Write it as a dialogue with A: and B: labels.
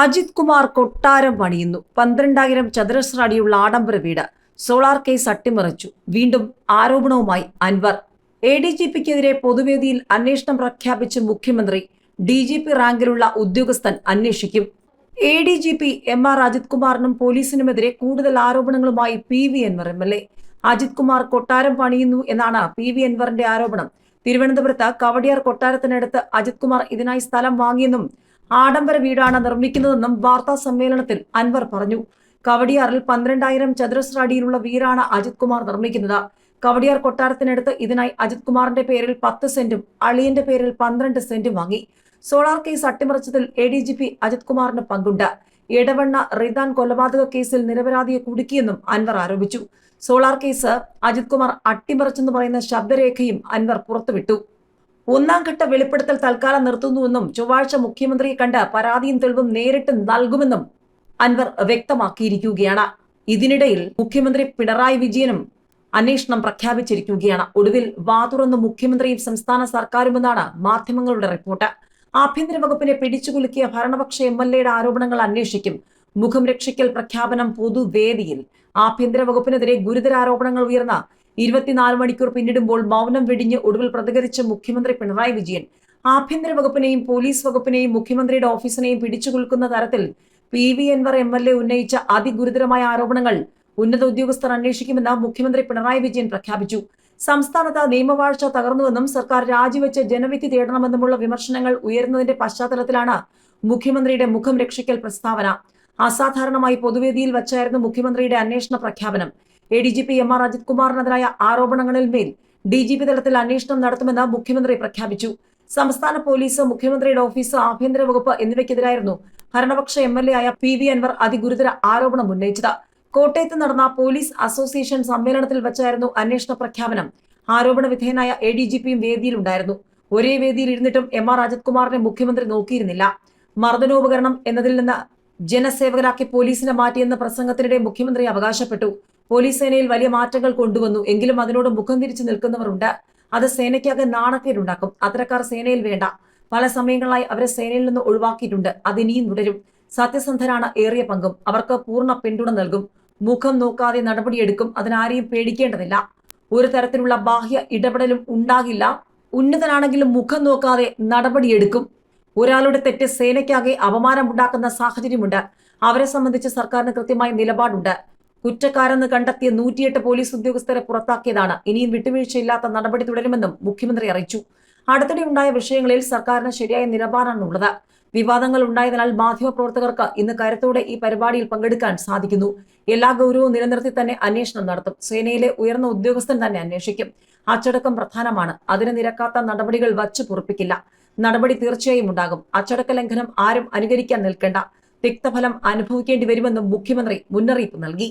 A: അജിത് കുമാർ കൊട്ടാരം പണിയുന്നു. പന്ത്രണ്ടായിരം ചതുരശ്ര അടിയുള്ള ആഡംബര വീട് സോളാർ കേസ് അട്ടിമറിച്ചു. വീണ്ടും ആരോപണവുമായി അൻവർ. എ ഡി ജി പിക്കെതിരെ പൊതുവേദിയിൽ അന്വേഷണം പ്രഖ്യാപിച്ച മുഖ്യമന്ത്രി ഡി ജി പി റാങ്കിലുള്ള ഉദ്യോഗസ്ഥൻ അന്വേഷിക്കും. A D G P M R Ajith കുമാറിനും പോലീസിനുമെതിരെ കൂടുതൽ ആരോപണങ്ങളുമായി P V Anvar M L A. Ajith Kumar കൊട്ടാരം പണിയുന്നു എന്നാണ് പി വി അൻവറിന്റെ ആരോപണം. തിരുവനന്തപുരത്ത് കവടിയാർ കൊട്ടാരത്തിനടുത്ത് അജിത് കുമാർ ഇതിനായി സ്ഥലം വാങ്ങിയെന്നും ആഡംബര വീടാണ് നിർമ്മിക്കുന്നതെന്നും വാർത്താ സമ്മേളനത്തിൽ അൻവർ പറഞ്ഞു. കവടിയാറിൽ പന്ത്രണ്ടായിരം ചതുരശ്ര അടിയിലുള്ള വീടാണ് അജിത് കുമാർ നിർമ്മിക്കുന്നത്. കവടിയാർ കൊട്ടാരത്തിനടുത്ത് ഇതിനായി അജിത് കുമാറിന്റെ പേരിൽ പത്ത് സെന്റും അളിയന്റെ പേരിൽ പന്ത്രണ്ട് സെന്റും വാങ്ങി. Solar case അട്ടിമറിച്ചതിൽ A D G P Ajith കുമാറിന് പങ്കുണ്ട്. ഇടവണ്ണ റിദാൻ കൊലപാതക കേസിൽ നിരപരാധിയെ കുടുക്കിയെന്നും അൻവർ ആരോപിച്ചു. സോളാർ കേസ് അജിത് കുമാർ അട്ടിമറിച്ചെന്ന് പറയുന്ന ശബ്ദരേഖയും അൻവർ പുറത്തുവിട്ടു. ഒന്നാം ഘട്ട വെളിപ്പെടുത്തൽ തൽക്കാലം നിർത്തുന്നുവെന്നും ചൊവ്വാഴ്ച മുഖ്യമന്ത്രിയെ കണ്ട് പരാതിയും തെളിവും നേരിട്ട് നൽകുമെന്നും അൻവർ വ്യക്തമാക്കിയിരിക്കുകയാണ്. ഇതിനിടയിൽ മുഖ്യമന്ത്രി പിണറായി വിജയനും അന്വേഷണം പ്രഖ്യാപിച്ചിരിക്കുകയാണ്. ഒടുവിൽ വാതുറന്ന് മുഖ്യമന്ത്രിയും സംസ്ഥാന സർക്കാരുമെന്നാണ് മാധ്യമങ്ങളുടെ റിപ്പോർട്ട്. ആഭ്യന്തര വകുപ്പിനെ പിടിച്ചുകുലുക്കിയ ഭരണപക്ഷ എം എൽ എയുടെ ആരോപണങ്ങൾ അന്വേഷിക്കും. മുഖം രക്ഷിക്കൽ പ്രഖ്യാപനം പൊതുവേദിയിൽ. ആഭ്യന്തര വകുപ്പിനെതിരെ ഗുരുതര ആരോപണങ്ങൾ ഉയർന്ന ഇരുപത്തിനാല് മണിക്കൂർ പിന്നിടുമ്പോൾ മൗനം വെടിഞ്ഞ് ഒടുവിൽ പ്രതികരിച്ച മുഖ്യമന്ത്രി പിണറായി വിജയൻ. ആഭ്യന്തര വകുപ്പിനെയും പോലീസ് വകുപ്പിനെയും മുഖ്യമന്ത്രിയുടെ ഓഫീസിനെയും പിടിച്ചുകുലുക്കുന്ന തരത്തിൽ P V Anvar M L A ഉന്നയിച്ച അതിഗുരുതരമായ ആരോപണങ്ങൾ ഉന്നത ഉദ്യോഗസ്ഥർ അന്വേഷിക്കുമെന്ന് മുഖ്യമന്ത്രി പിണറായി വിജയൻ പ്രഖ്യാപിച്ചു. സംസ്ഥാനത്ത് നിയമവാഴ്ച തകർന്നുവെന്നും സർക്കാർ രാജിവെച്ച് ജനവിധി തേടണമെന്നുമുള്ള വിമർശനങ്ങൾ ഉയരുന്നതിന്റെ പശ്ചാത്തലത്തിലാണ് മുഖ്യമന്ത്രിയുടെ മുഖം രക്ഷിക്കൽ പ്രസ്താവന. അസാധാരണമായി പൊതുവേദിയിൽ വച്ചായിരുന്നു മുഖ്യമന്ത്രിയുടെ അന്വേഷണ പ്രഖ്യാപനം. A D G P M R Ajith കുമാറിനെതിരായ ആരോപണങ്ങളിൽ മേൽ ഡി ജി പി തലത്തിൽ അന്വേഷണം നടത്തുമെന്ന് മുഖ്യമന്ത്രി പ്രഖ്യാപിച്ചു. സംസ്ഥാന പോലീസ് മുഖ്യമന്ത്രിയുടെ ഓഫീസ് ആഭ്യന്തര വകുപ്പ് എന്നിവയ്ക്കെതിരായിരുന്നു ഭരണപക്ഷ എം എൽ എ ആയ പി വി അൻവർ അതിഗുരുതര ആരോപണം ഉന്നയിച്ചത്. കോട്ടയത്ത് നടന്ന പോലീസ് അസോസിയേഷൻ സമ്മേളനത്തിൽ വെച്ചായിരുന്നു അന്വേഷണ പ്രഖ്യാപനം. ആരോപണ വിധേയനായ എ ഡി ജി പിയും വേദിയിലുണ്ടായിരുന്നു. ഒരേ വേദിയിൽ ഇരുന്നിട്ടും എം ആർ അജിത് കുമാറിനെ മുഖ്യമന്ത്രി നോക്കിയിരുന്നില്ല. മർദ്ദനോപകരണം എന്നതിൽ നിന്ന് ജനസേവകരാക്കി പോലീസിനെ മാറ്റിയെന്ന പ്രസംഗത്തിനിടെ മുഖ്യമന്ത്രി അവകാശപ്പെട്ടു. പോലീസ് സേനയിൽ വലിയ മാറ്റങ്ങൾ കൊണ്ടുവന്നു. എങ്കിലും അതിനോട് മുഖം തിരിച്ചു നിൽക്കുന്നവരുണ്ട്. അത് സേനയ്ക്കാകെ നാണക്കേടുണ്ടാക്കും. അത്തരക്കാർ സേനയിൽ വേണ്ട. പല സമയങ്ങളായി അവരെ സേനയിൽ നിന്ന് ഒഴിവാക്കിയിട്ടുണ്ട്. അതിനിയും തുടരും. സത്യസന്ധരാണ് ഏറിയ പങ്കും. അവർക്ക് പൂർണ പിന്തുണ നൽകും. മുഖം നോക്കാതെ നടപടിയെടുക്കും. അതിനാരെയും പേടിക്കേണ്ടതില്ല. ഒരു തരത്തിലുള്ള ബാഹ്യ ഇടപെടലും ഉണ്ടാകില്ല. ഉന്നതനാണെങ്കിലും മുഖം നോക്കാതെ നടപടിയെടുക്കും. ഒരാളുടെ തെറ്റ് സേനയ്ക്കാകെ അപമാനമുണ്ടാക്കുന്ന സാഹചര്യമുണ്ട്. അവരെ സംബന്ധിച്ച് സർക്കാരിന് കൃത്യമായ നിലപാടുണ്ട്. കുറ്റക്കാരെന്ന് കണ്ടെത്തിയ നൂറ്റിയെട്ട് പോലീസ് ഉദ്യോഗസ്ഥരെ പുറത്താക്കിയതാണ്. ഇനിയും വിട്ടുവീഴ്ചയില്ലാത്ത നടപടി തുടരുമെന്നും മുഖ്യമന്ത്രി അറിയിച്ചു. അടുത്തിടെ ഉണ്ടായ വിഷയങ്ങളിൽ സർക്കാരിന് ശരിയായ നിലപാടാണുള്ളത്. വിവാദങ്ങൾ ഉണ്ടായതിനാൽ മാധ്യമപ്രവർത്തകർക്ക് ഇന്ന് കരുത്തോടെ ഈ പരിപാടിയിൽ പങ്കെടുക്കാൻ സാധിക്കുന്നു. എല്ലാ ഗൗരവവും നിലനിർത്തി തന്നെ അന്വേഷണം നടത്തും. സേനയിലെ ഉയർന്ന ഉദ്യോഗസ്ഥൻ തന്നെ അന്വേഷിക്കും. അച്ചടക്കം പ്രധാനമാണ്. അതിന് നിരക്കാത്ത നടപടികൾ വച്ചു പൊറപ്പിക്കില്ല. നടപടി തീർച്ചയായും ഉണ്ടാകും. അച്ചടക്ക ലംഘനം ആരും അനുകരിക്കാൻ നിൽക്കേണ്ട. തിക്തഫലം അനുഭവിക്കേണ്ടി വരുമെന്നും മുഖ്യമന്ത്രി മുന്നറിയിപ്പ് നൽകി.